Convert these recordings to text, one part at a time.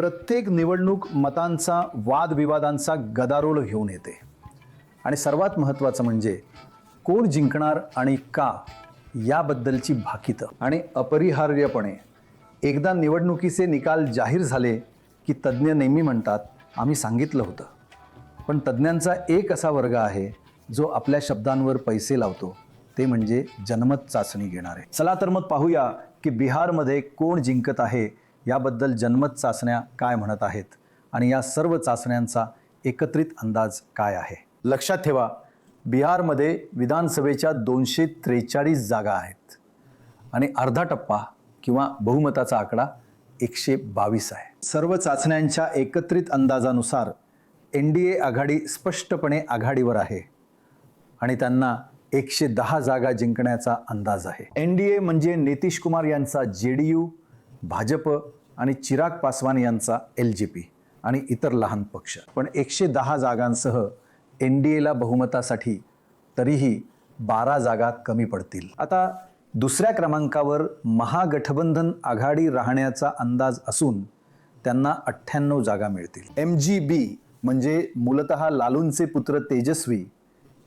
प्रत्येक निवडणूक मतांचा वादविवादांचा गदारोळ घेऊन येते. आणि सर्वात महत्त्वाचं म्हणजे कोण जिंकणार आणि का याबद्दलची भाकितं. आणि अपरिहार्यपणे एकदा निवडणुकीचे निकाल जाहीर झाले की तज्ज्ञ नेहमी म्हणतात आम्ही सांगितलं होतं. पण तज्ज्ञांचा एक असा वर्ग आहे जो आपल्या शब्दांवर पैसे लावतो. ते म्हणजे जनमत चाचणी घेणारे. चला तर मग पाहूया की बिहारमध्ये कोण जिंकत आहे याबद्दल जनमत चाचण्या काय म्हणत आहेत आणि या सर्व चाचण्यांचा एकत्रित अंदाज काय आहे? लक्षात ठेवा बिहारमध्ये विधानसभेच्या दोनशे त्रेचाळीस जागा आहेत आणि अर्धा टप्पा किंवा बहुमताचा आकडा एकशे बावीस आहे. सर्व चाचण्यांच्या एकत्रित अंदाजानुसार एन डी ए आघाडी स्पष्टपणे आघाडीवर आहे आणि त्यांना एकशे दहा जागा जिंकण्याचा अंदाज आहे. एन डी ए म्हणजे नितीश कुमार यांचा जे डी यू भाजप आणि चिराग पासवान यांचा एल जे पी आणि इतर लहान पक्ष. पण एकशे दहा जागांसह एन डी एला बहुमतासाठी तरीही बारा जागा कमी पडतील. आता दुसऱ्या क्रमांकावर महागठबंधन आघाडी राहण्याचा अंदाज असून त्यांना अठ्ठ्याण्णव जागा मिळतील. एम जी बी म्हणजे मूलतः लालूंचे पुत्र तेजस्वी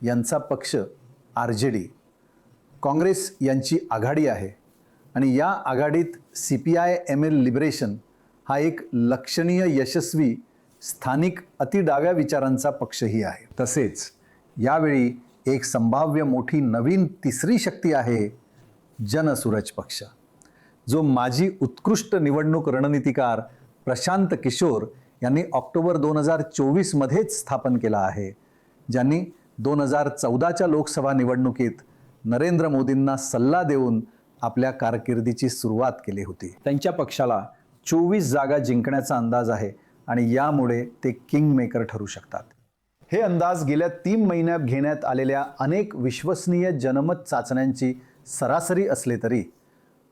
यांचा पक्ष आर जे डी. काँग्रेस यांची आघाडी आहे. आणि या आघाडीत C P I M L liberation हा एक लक्षणीय यशस्वी स्थानिक अतिडाव्या विचारांचा पक्षही आहे. तसेच यावेळी एक संभाव्य मोठी नवीन तिसरी शक्ती आहे जनसुरज पक्ष. जो माजी उत्कृष्ट निवडणूक रणनीतिकार प्रशांत किशोर यांनी ऑक्टोबर दोन हजार चोवीसमध्येच स्थापन केला आहे ज्यांनी दोन हजार चौदाच्या लोकसभा निवडणुकीत नरेंद्र मोदींना सल्ला देऊन आपल्या कारकिर्दीची सुरुवात केली होती. त्यांच्या पक्षाला चोवीस जागा जिंकण्याचा अंदाज आहे आणि यामुळे ते किंग मेकर ठरू शकतात. हे अंदाज गेल्या तीन महिन्यात घेण्यात आलेल्या अनेक विश्वसनीय जनमत चाचण्यांची सरासरी असले तरी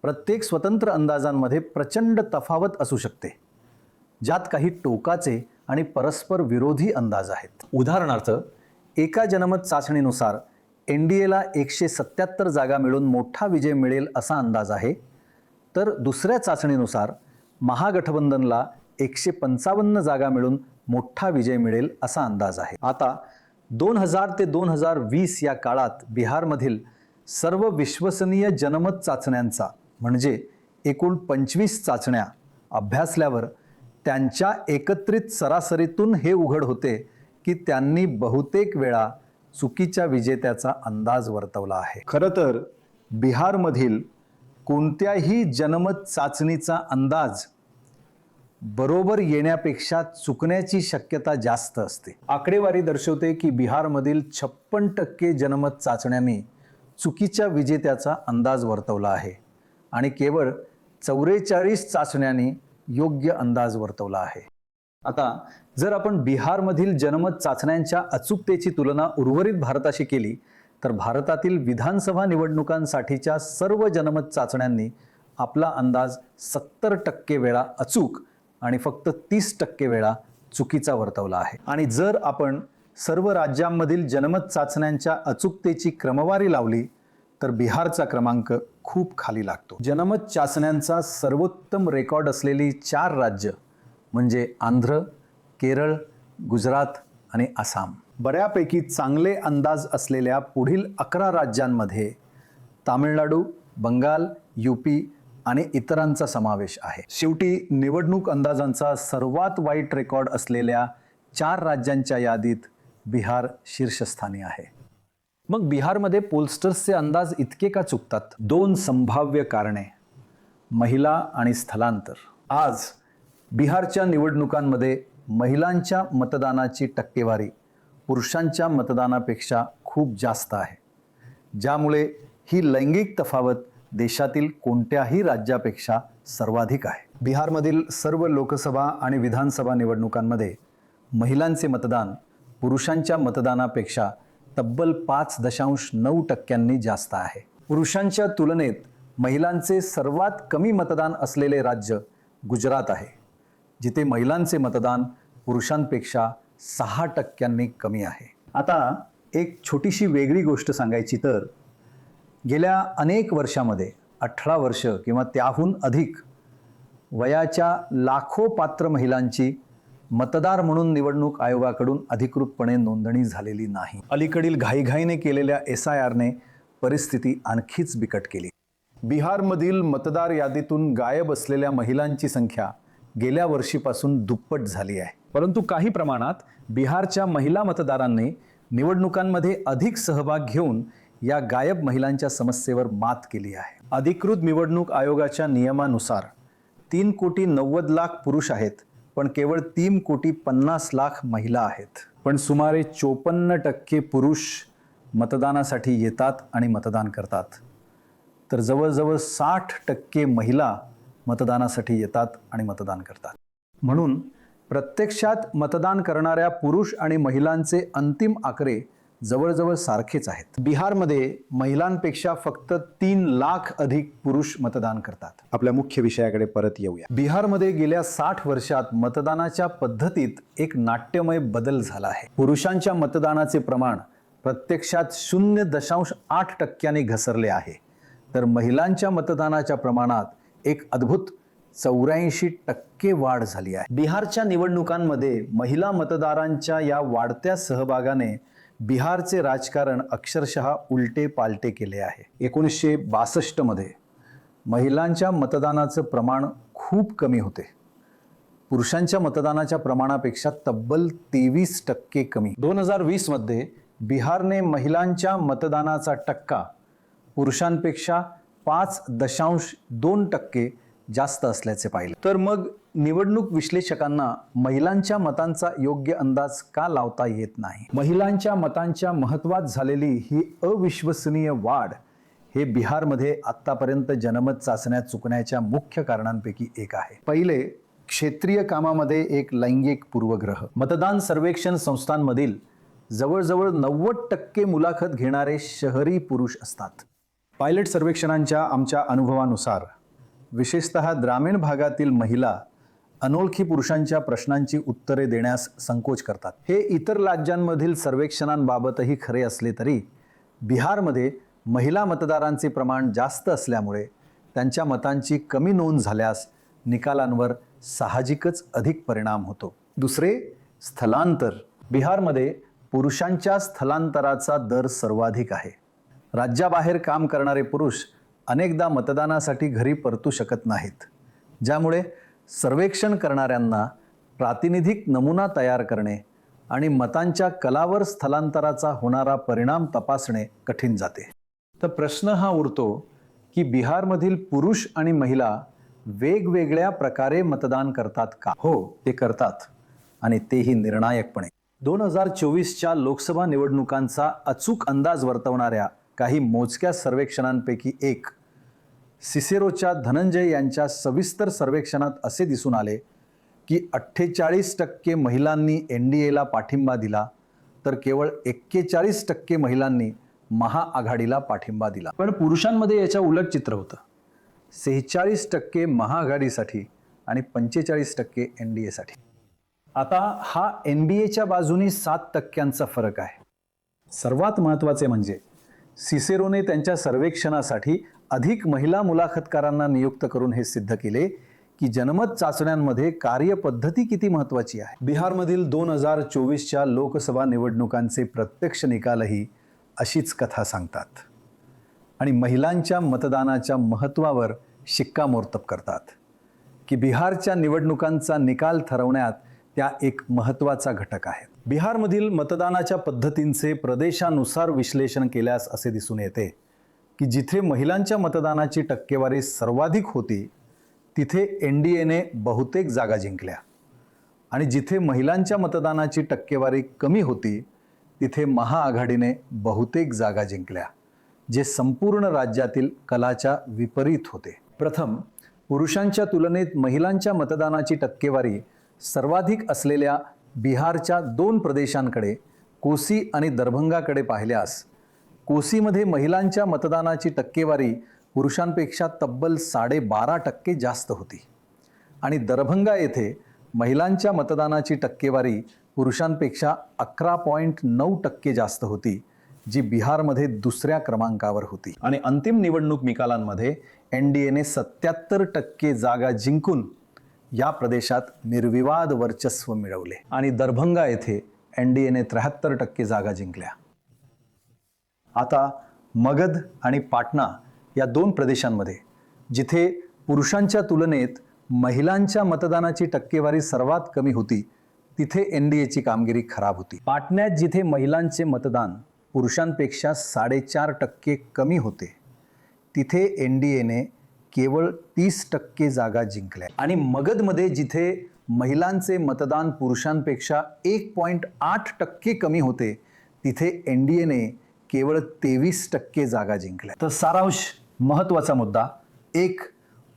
प्रत्येक स्वतंत्र अंदाजांमध्ये प्रचंड तफावत असू शकते ज्यात काही टोकाचे आणि परस्पर विरोधी अंदाज आहेत. उदाहरणार्थ एका जनमत चाचणीनुसार एन डी एला एकशे सत्याहत्तर जागा मिळून मोठा विजय मिळेल असा अंदाज आहे. तर दुसऱ्या चाचणीनुसार महागठबंधनला एकशे पंचावन्न जागा मिळून मोठा विजय मिळेल असा अंदाज आहे. आता दोन हजार ते दोन हजार वीस या काळात बिहारमधील सर्व विश्वसनीय जनमत चाचण्यांचा म्हणजे एकूण पंचवीस चाचण्या अभ्यासल्यावर त्यांच्या एकत्रित सरासरीतून हे उघड होते की त्यांनी बहुतेक वेळा चुकीच्या विजेत्याचा अंदाज वर्तवला आहे. खरं तर बिहारमधील कोणत्याही जनमत चाचणीचा अंदाज बरोबर येण्यापेक्षा चुकण्याची शक्यता जास्त असते. आकडेवारी दर्शवते की बिहारमधील छप्पन टक्के जनमत चाचण्यांनी चुकीच्या विजेत्याचा अंदाज वर्तवला आहे आणि केवळ चौवेचाळीस चाचण्यांनी योग्य अंदाज वर्तवला आहे. आता जर आपण बिहारमधील जनमत चाचण्यांच्या अचूकतेची तुलना उर्वरित भारताशी केली तर भारतातील विधानसभा निवडणुकांसाठीच्या सर्व जनमत चाचण्यांनी आपला अंदाज सत्तर टक्के वेळा अचूक आणि फक्त तीस टक्के वेळा चुकीचा वर्तवला आहे. आणि जर आपण सर्व राज्यांमधील जनमत चाचण्यांच्या अचूकतेची क्रमवारी लावली तर बिहारचा क्रमांक खूप खाली लागतो. जनमत चाचण्यांचा सर्वोत्तम रेकॉर्ड असलेली चार राज्य म्हणजे आंध्र केरळ गुजरात आणि आसाम. बऱ्यापैकी चांगले अंदाज असलेल्या पुढील अकरा राज्यांमध्ये तामिळनाडू बंगाल यूपी आणि इतरांचा समावेश आहे. शेवटी निवडणूक अंदाजांचा सर्वात वाईट रेकॉर्ड असलेल्या चार राज्यांच्या यादीत बिहार शीर्षस्थानी आहे. मग बिहारमध्ये पोलस्टर्सचे अंदाज इतके का चुकतात? दोन संभाव्य कारणे महिला आणि स्थलांतर. आज बिहारच्या निवडणुकांमध्ये महिलांच्या मतदानाची टक्केवारी पुरुषांच्या मतदानापेक्षा खूप जास्त आहे. ज्यामुळे ही लैंगिक तफावत देशातील कोणत्याही राज्यापेक्षा सर्वाधिक आहे. बिहारमधील सर्व लोकसभा आणि विधानसभा निवडणुकांमध्ये महिलांचे मतदान पुरुषांच्या मतदानापेक्षा तब्बल पाच दशांश नऊ टक्क्यांनी जास्त आहे. पुरुषांच्या तुलनेत महिलांचे सर्वात कमी मतदान असलेले राज्य गुजरात आहे. जिथे महिलांचे मतदान पुरुषांपेक्षा सहा टक्क्यांनी कमी आहे. आता एक छोटीशी वेगळी गोष्ट सांगायची तर गेल्या अनेक वर्षामध्ये अठरा वर्ष किंवा त्याहून अधिक वयाच्या लाखो पात्र महिलांची मतदार म्हणून निवडणूक आयोगाकडून अधिकृतपणे नोंदणी झालेली नाही. अलीकडील घाईघाईने केलेल्या एस आय आरने परिस्थिती आणखीच बिकट केली. बिहारमधील मतदार यादीतून गायब असलेल्या महिलांची संख्या गेल्या वर्षीपासून दुप्पट झाली आहे. परंतु काही प्रमाणात बिहारच्या महिला मतदारांनी निवडणुकांमध्ये अधिक सहभाग घेऊन या गायब महिलांच्या समस्येवर मात केली आहे. अधिकृत निवडणूक आयोगाच्या नियमानुसार तीन कोटी नव्वद लाख पुरुष आहेत पण केवळ तीन कोटी पन्नास लाख महिला आहेत. पण सुमारे चोपन्न टक्के पुरुष मतदानासाठी येतात आणि मतदान करतात. तर जवळजवळ साठ टक्के महिला मतदानासाठी येतात आणि मतदान करतात. म्हणून प्रत्यक्षात मतदान करणाऱ्या पुरुष आणि महिलांचे अंतिम आकडे जवळजवळ सारखेच आहेत. बिहारमध्ये महिलांपेक्षा फक्त तीन लाख अधिक पुरुष मतदान करतात. आपल्या मुख्य विषयाकडे परत येऊया. बिहारमध्ये गेल्या साठ वर्षात मतदानाच्या पद्धतीत एक नाट्यमय बदल झाला आहे. पुरुषांच्या मतदानाचे प्रमाण प्रत्यक्षात शून्य दशांश आठ टक्क्यांनी घसरले आहे. तर महिलांच्या मतदानाच्या प्रमाणात एक अद्भुत चौऱ्याऐंशी टक्के वाढ झाली आहे. बिहारच्या निवडणुकांमध्ये महिला मतदारांच्या या वाढत्या सहभागाने बिहारचे राजकारण अक्षरशः उलटे पालटे केले आहे. एकोणीसशे बासष्टमध्ये महिलांच्या मतदानाचं प्रमाण खूप कमी होते. पुरुषांच्या मतदानाच्या प्रमाणापेक्षा तब्बल तेवीस टक्के कमी. दोन हजार वीसमध्ये बिहारने महिलांच्या मतदानाचा टक्का पुरुषांपेक्षा पाच दशांश दोन टक्के जास्त असल्याचे पाहिले. तर मग निवडणूक विश्लेषकांना महिलांच्या मतांचा योग्य अंदाज का लावता येत नाही? महिलांच्या मतांच्या महत्वात झालेली ही अविश्वसनीय वाढ हे बिहारमध्ये आत्तापर्यंत जनमत चाचण्या चुकण्याच्या मुख्य कारणांपैकी एक आहे. पहिले क्षेत्रीय कामामध्ये एक लैंगिक पूर्वग्रह. मतदान सर्वेक्षण संस्थांमधील जवळजवळ नव्वद टक्के मुलाखत घेणारे शहरी पुरुष असतात. पायलट सर्वेक्षणांच्या आमच्या अनुभवानुसार विशेषतः ग्रामीण भागातील महिला अनोळखी पुरुषांच्या प्रश्नांची उत्तरे देण्यास संकोच करतात. हे इतर राज्यांमधील सर्वेक्षणांबाबतही खरे असले तरी बिहारमध्ये महिला मतदारांचे प्रमाण जास्त असल्यामुळे त्यांच्या मतांची कमी नोंद झाल्यास निकालांवर साहजिकच अधिक परिणाम होतो. दुसरे स्थलांतर. बिहारमध्ये पुरुषांच्या स्थलांतराचा दर सर्वाधिक आहे. राज्याबाहेर काम करणारे पुरुष अनेकदा मतदानासाठी घरी परतू शकत नाहीत. ज्यामुळे सर्वेक्षण करणाऱ्यांना प्रातिनिधिक नमुना तयार करणे आणि मतांच्या कलावर स्थलांतराचा होणारा परिणाम तपासणे कठीण जाते. तर प्रश्न हा उरतो की बिहारमधील पुरुष आणि महिला वेगवेगळ्या प्रकारे मतदान करतात का? हो ते करतात आणि तेही निर्णायकपणे. दोन हजार चोवीसच्या लोकसभा निवडणुकांचा अचूक अंदाज वर्तवणाऱ्या काही मोजक्या सर्वेक्षणांपैकी एक. सिसेरोच्या धनंजय यांच्या सविस्तर सर्वेक्षणात असे दिसून आले की अठ्ठेचाळीस टक्के महिलांनी एन डी एला पाठिंबा दिला तर केवळ एक्केचाळीस टक्के महिलांनी महाआघाडीला पाठिंबा दिला. पण पुरुषांमध्ये याच्या उलट चित्र होतं. सेहेचाळीस टक्के महाआघाडीसाठी आणि पंचेचाळीस टक्के एन डी एसाठी आता हा एन डी एच्या बाजूनी सात टक्क्यांचा फरक आहे. सर्वात महत्त्वाचे म्हणजे सिसेरोने त्यांच्या सर्वेक्षणासाठी अधिक महिला मुलाखतकारांना नियुक्त करून हे सिद्ध केले की जनमत चाचण्यांमध्ये कार्यपद्धती किती महत्त्वाची आहे. बिहारमधील दोन हजार चोवीसच्या लोकसभा निवडणुकांचे प्रत्यक्ष निकालही अशीच कथा सांगतात आणि महिलांच्या मतदानाच्या महत्त्वावर शिक्कामोर्तब करतात की बिहारच्या निवडणुकांचा निकाल ठरवण्यात त्या एक महत्त्वाचा घटक आहेत. बिहारमधील मतदानाच्या पद्धतींचे प्रदेशानुसार विश्लेषण केल्यास असे दिसून येते की जिथे महिलांच्या मतदानाची टक्केवारी सर्वाधिक होती तिथे एन डी एने बहुतेक जागा जिंकल्या. आणि जिथे महिलांच्या मतदानाची टक्केवारी कमी होती तिथे महाआघाडीने बहुतेक जागा जिंकल्या जे संपूर्ण राज्यातील कलाच्या विपरीत होते. प्रथम पुरुषांच्या तुलनेत महिलांच्या मतदानाची टक्केवारी सर्वाधिक असलेल्या बिहारच्या दोन प्रदेशांकडे कोसी आणि दरभंगाकडे पाहिल्यास कोसीमध्ये महिलांच्या मतदानाची टक्केवारी पुरुषांपेक्षा तब्बल साडेबारा टक्के जास्त होती. आणि दरभंगा येथे महिलांच्या मतदानाची टक्केवारी पुरुषांपेक्षा अकरा पॉईंट नऊ टक्के जास्त होती जी बिहारमध्ये दुसऱ्या क्रमांकावर होती. आणि अंतिम निवडणूक निकालांमध्ये एन डी एने सत्याहत्तर टक्के जागा जिंकून या प्रदेशात निर्विवाद वर्चस्व मिळवले. आणि दरभंगा येथे एन डी एने त्र्याहत्तर टक्के जागा जिंकल्या. आता मगध आणि पाटणा या दोन प्रदेशांमध्ये जिथे पुरुषांच्या तुलनेत महिलांच्या मतदानाची टक्केवारी सर्वात कमी होती तिथे एन डी एची कामगिरी खराब होती. पाटण्यात जिथे महिलांचे मतदान पुरुषांपेक्षा साडेचार टक्के कमी होते तिथे एन डी एने केवळ तीस टक्के जागा जिंकल्या. आणि मगधमध्ये जिथे महिलांचे मतदान पुरुषांपेक्षा एक पॉईंट आठ टक्के कमी होते तिथे एन डी एने केवळ तेवीस टक्के जागा जिंकल्या. तर सारांश महत्त्वाचा मुद्दा एक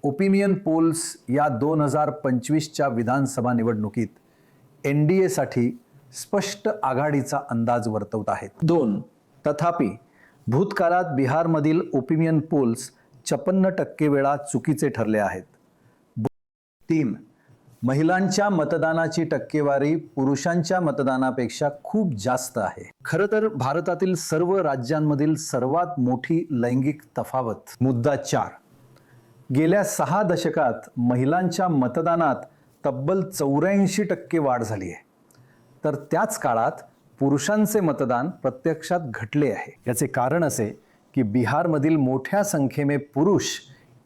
ओपिनियन पोल्स या दोन हजार पंचवीसच्या विधानसभा निवडणुकीत एन डी एसाठी स्पष्ट आघाडीचा अंदाज वर्तवत आहेत. दोन तथापि भूतकाळात बिहारमधील ओपिनियन पोल्स छप्पन्न टक्के वेळा चुकीचे ठरले आहेत. तीन महिलांच्या मतदानाची टक्केवारी पुरुषांच्या मतदानापेक्षा खूप जास्त आहे. खरं तर भारतातील सर्व राज्यांमधील सर्वात मोठी लैंगिक तफावत मुद्दा चार. गेल्या सहा दशकात महिलांच्या मतदानात तब्बल चौऱ्याऐंशी टक्के वाढ झाली आहे. तर त्याच काळात पुरुषांचे मतदान प्रत्यक्षात घटले आहे. याचे कारण असे की बिहारमधील मोठ्या संख्येने पुरुष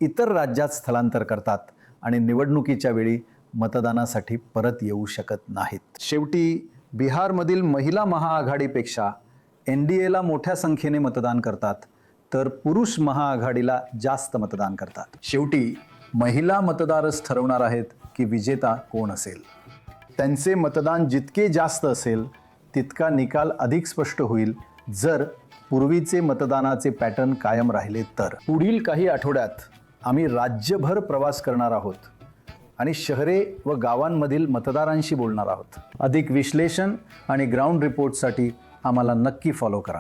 इतर राज्यात स्थलांतर करतात आणि निवडणुकीच्या वेळी मतदानासाठी परत येऊ शकत नाहीत. शेवटी बिहारमधील महिला महाआघाडीपेक्षा एन डी एला मोठ्या संख्येने मतदान करतात तर पुरुष महाआघाडीला जास्त मतदान करतात. शेवटी महिला मतदारच ठरवणार आहेत की विजेता कोण असेल. त्यांचे मतदान जितके जास्त असेल तितका निकाल अधिक स्पष्ट होईल जर पूर्वीचे मतदानाचे पॅटर्न कायम राहिले तर. पुढील काही आठवड्यात आम्ही राज्यभर प्रवास करणार आहोत आणि शहरे व गावांमधील मतदारांशी बोलणार आहोत. अधिक विश्लेषण आणि ग्राउंड रिपोर्टसाठी आम्हाला नक्की फॉलो करा.